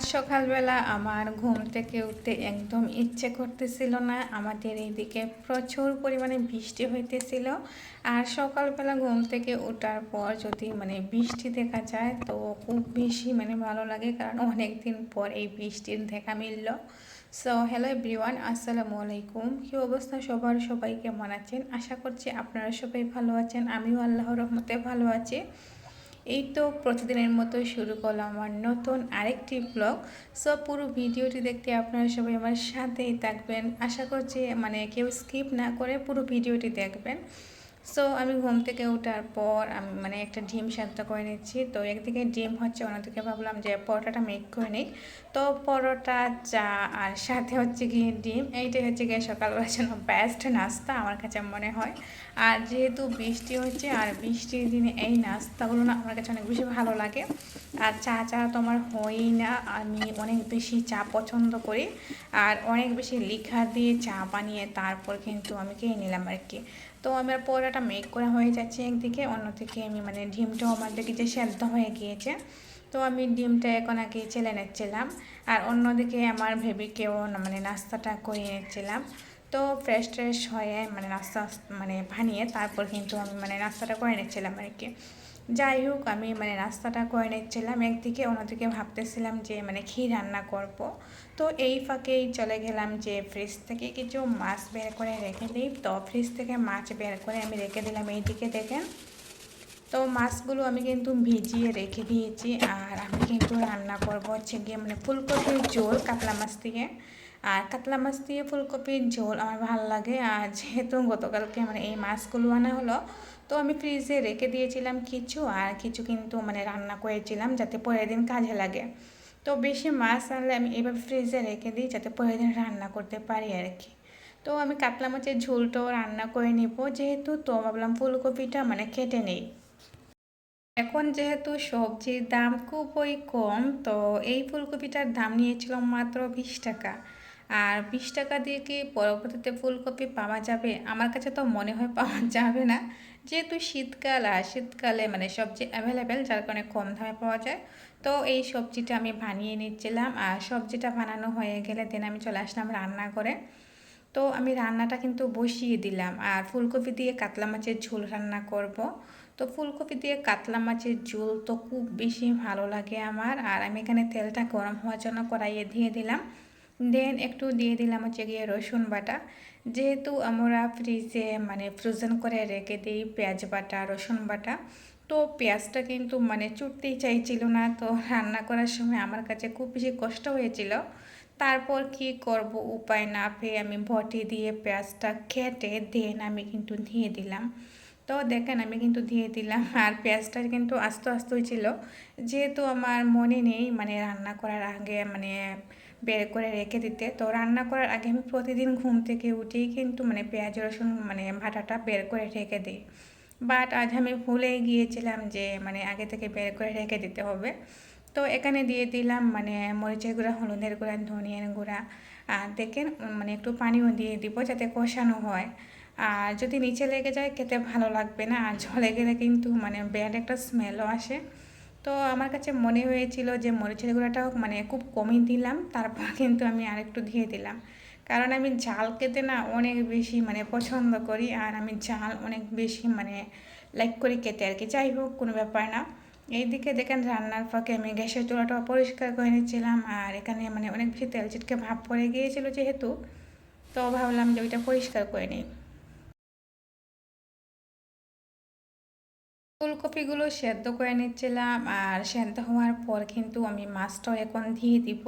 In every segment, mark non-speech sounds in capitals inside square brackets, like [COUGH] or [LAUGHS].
সকালবেলা আমার ঘুম থেকে উঠতে একদম ইচ্ছে করতেছিল না। আমাদের এইদিকে প্রচুর পরিমাণে বৃষ্টি হইতেছিল। আর সকালবেলা ঘুম থেকে ওঠার পর যদি মানে বৃষ্টি দেখা যায়, তো খুব বেশি মানে ভালো লাগে কারণ অনেক দিন পর এই বৃষ্টির দেখা মিলল। সো হ্যালো এভরিওয়ান আসসালামু আলাইকুম। কী অবস্থা সবার? সবাই কেমন আছেন? আশা করছি আপনারা সবাই ভালো আছেন। আমিও আল্লাহর রহমতে ভালো আছি। এই তো প্রতিদিনের মতো শুরু করলাম আমার নতুন আরেকটি ব্লগ সো পুরো ভিডিওটি দেখতে আপনারা সবাই আমার সাথেই থাকবেন। আশা করছি মানে কেউ স্কিপ না করে পুরো ভিডিওটি দেখবেন। সো আমি ঘুম থেকে ওঠার পর আমি মানে একটা ডিম সেদ্ধ করে নিচ্ছি। তো একদিকে ডিম হচ্ছে, অন্যদিকে ভাবলাম যে পরোটাটা মেক করে নিই। তো পরোটা, চা আর সাথে হচ্ছে গিয়ে ডিম। এইটাই হচ্ছে গিয়ে সকালবেলা জন্য বেস্ট নাস্তা আমার কাছে মনে হয়। আর যেহেতু বৃষ্টি হচ্ছে, আর বৃষ্টির দিনে এই নাস্তাগুলো না আমার কাছে অনেক বেশি ভালো লাগে। আর চা চা তো আমার হয়ই না। আমি অনেক বেশি চা পছন্দ করি। আর অনেক বেশি লিখা দিয়ে চা বানিয়ে তারপর কিন্তু আমি খেয়ে নিলাম আর কি তো আমার পোড়াটা মেক করা হয়ে যাচ্ছে একদিকে, অন্যদিকে আমি মানে ডিমটাও আমার দিকে যে সেদ্ধ হয়ে গিয়েছে। তো আমি ডিমটা এখন আগে চেলে নিচ্ছিলাম আর অন্যদিকে আমার ভেবিকেও মানে নাস্তাটা করে নিচ্ছিলাম। তো ফ্রেশ ট্রেশ হয়ে মানে নাস্তা মানে বানিয়ে তারপর কিন্তু আমি মানে নাস্তাটা করে নিচ্ছিলাম আর কি। যাই হোক, আমি মানে রাস্তাটা করে নিচ্ছিলাম। একদিকে অন্যদিকে ভাবতেছিলাম যে মানে ঘি রান্না করব। তো এই ফাঁকেই চলে গেলাম যে ফ্রিজ থেকে কিছু মাছ বের করে রেখে দিই। তো ফ্রিজ থেকে মাছ বের করে আমি রেখে দিলাম এইদিকে, দেখেন। তো মাছগুলো আমি কিন্তু ভিজিয়ে রেখে দিয়েছি। আর আমি কিন্তু রান্না করব হচ্ছে গিয়ে মানে ফুলকপির ঝোল, কাতলা মাছ দিয়ে। আর কাতলা মাছ দিয়ে ফুলকপির ঝোল আমার ভালো লাগে। আর যেহেতু গতকালকে মানে এই মাছগুলো আনা হলো, তো আমি ফ্রিজে রেখে দিয়েছিলাম কিছু, আর কিছু কিন্তু মানে রান্না করেছিলাম যাতে পরের দিন কাজে লাগে। তো বেশি মাছ আনলে আমি এভাবে ফ্রিজে রেখে দিই যাতে পরের দিন রান্না করতে পারি আর কি। তো আমি কাতলা মাছের ঝোলটাও রান্না করে নিব, যেহেতু তো ভাবলাম ফুলকপিটা মানে কেটে নেই। এখন যেহেতু সবজির দাম খুবই কম, তো এই ফুলকপিটার দাম নিয়েছিল মাত্র বিশ টাকা। আর বিশ টাকা দিয়ে কি পরবর্তীতে ফুলকপি পাওয়া যাবে? আমার কাছে তো মনে হয় পাওয়া যাবে না। যেহেতু শীতকাল, আর শীতকালে মানে সবজি অ্যাভেলেবেল যার কারণে কম দামে পাওয়া যায়। তো এই সবজিটা আমি বানিয়ে নিচ্ছিলাম, আর সবজিটা বানানো হয়ে গেলে দেন আমি চলে আসলাম রান্না করে তো আমি রান্নাটা কিন্তু বসিয়ে দিলাম, আর ফুলকপি দিয়ে কাতলা মাছের ঝোল রান্না করব। তো ফুলকপি দিয়ে কাতলা মাছের ঝোল তো খুব বেশি ভালো লাগে আমার, আর আমি এখানে তেলটা গরম হওয়ার জন্য কড়াইয়ে দিয়ে দিলাম। দেন একটু দিয়ে দিলাম হচ্ছে গিয়ে রসুন বাটা। যেহেতু আমরা ফ্রিজে মানে ফ্রোজেন করে রেখে দিই পেঁয়াজ বাটা, রসুন বাটা, তো পেঁয়াজটা কিন্তু মানে চুটতেই চাইছিল না। তো রান্না করার সময় আমার কাছে খুব বেশি কষ্ট হয়েছিল। তারপর কি করব? উপায় না পেয়ে আমি বটি দিয়ে পেঁয়াজটা কেটে দেন আমি কিন্তু দিয়ে দিলাম। তো দেখেন, আমি কিন্তু দিয়ে দিলাম। আর পেঁয়াজটা কিন্তু আস্তে আস্তে হয়েছিল যেহেতু আমার মনে নেই মানে রান্না করার আগে মানে বের করে রেখে দিতে। তো রান্না করার আগে আমি প্রতিদিন ঘুম থেকে উঠেই কিন্তু মানে পেঁয়াজ, রসুন মানে ভাটাটা বের করে রেখে দিই। বাট আজ আমি ভুলে গিয়েছিলাম যে মানে আগে থেকে বের করে রেখে দিতে হবে। তো এখানে দিয়ে দিলাম মানে মরিচের গুঁড়া, হলুদের গুঁড়া, ধনিয়ার গুঁড়া, আর দেখেন মানে একটু পানিও দিয়ে দিব যাতে কষানো হয়। আর যদি নিচে লেগে যায় খেতে ভালো লাগবে না। আর জলে গেলে কিন্তু মানে ব্যাড একটা স্মেলও আসে। তো আমার কাছে মনে হয়েছিল যে মরিচের গুঁড়াটাও মানে খুব কমই দিলাম, তারপর [LAUGHS] কিন্তু আমি আরেকটু দিয়ে দিলাম। কারণ আমি ঝাল খেতে না অনেক বেশি মানে পছন্দ করি, আর আমি ঝাল অনেক বেশি মানে লাইক করি খেতে আর কি। যাই হোক, কোনো ব্যাপার না। এইদিকে দেখেন রান্নার ফাঁকে আমি গ্যাসের চুলাটা পরিষ্কার করে নিচ্ছিলাম, আর এখানে মানে অনেক বেশি তেল চিটকে ভাব পড়ে গিয়েছিল যেহেতু, তো ভাবলাম যে ওইটা পরিষ্কার করে নিই। ফুলকপিগুলো সেদ্ধ করে নিচ্ছিলাম আর সেদ্ধ হওয়ার পর কিন্তু আমি মাছটাও এখন দিয়ে দিব।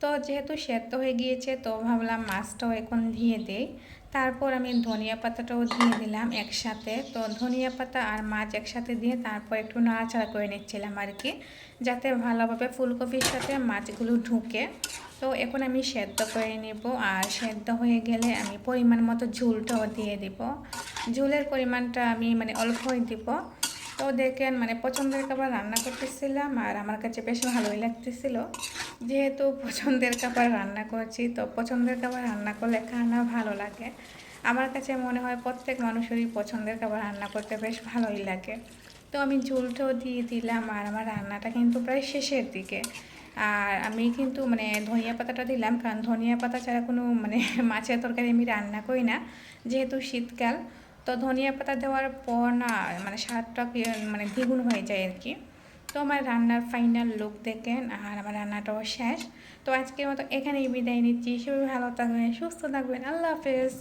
তো যেহেতু সেদ্ধ হয়ে গিয়েছে, তো ভাবলাম মাছটাও এখন দিয়ে দেই। তারপর আমি ধনিয়া পাতাটাও দিয়ে দিলাম একসাথে। তো ধনিয়া পাতা আর মাছ একসাথে দিয়ে তারপর একটু নাড়াচাড়া করে নিচ্ছিলাম আর কি, যাতে ভালোভাবে ফুলকপির সাথে মাছগুলো ঢুকে। তো এখন আমি সেদ্ধ করে নেব আর সেদ্ধ হয়ে গেলে আমি পরিমাণ মতো ঝুলটাও দিয়ে দিব। ঝুলের পরিমাণটা আমি মানে অল্পই দিব। তো দেখেন মানে পছন্দের খাবার রান্না করতেছিলাম আর আমার কাছে বেশ ভালোই লাগতেছিল। যেহেতু পছন্দের খাবার রান্না করছি, তো পছন্দের খাবার রান্না করলে খানা ভালো লাগে। আমার কাছে মনে হয় প্রত্যেক মানুষেরই পছন্দের খাবার রান্না করতে বেশ ভালোই লাগে। তো আমি ঝুলটাও দিয়ে দিলাম আর আমার রান্নাটা কিন্তু প্রায় শেষের দিকে। আর আমি কিন্তু মানে ধনিয়া পাতাটা দিলাম, কারণ ধনিয়া পাতা ছাড়া কোনো মানে মাছের তরকারি আমি রান্না করি না, যেহেতু শীতকাল। তো ধনিয়া পাতা দেওয়ার পর না মানে স্বাদটা মানে দ্বিগুণ হয়ে যায় আর কি। তো আমার রান্নার ফাইনাল লুক দেখেন, আর আমার রান্নাটাও শেষ। তো আজকের মতো এখানেই বিদায় নিচ্ছি। সবাই ভালো থাকবেন, সুস্থ থাকবেন। আল্লাহ হাফেজ।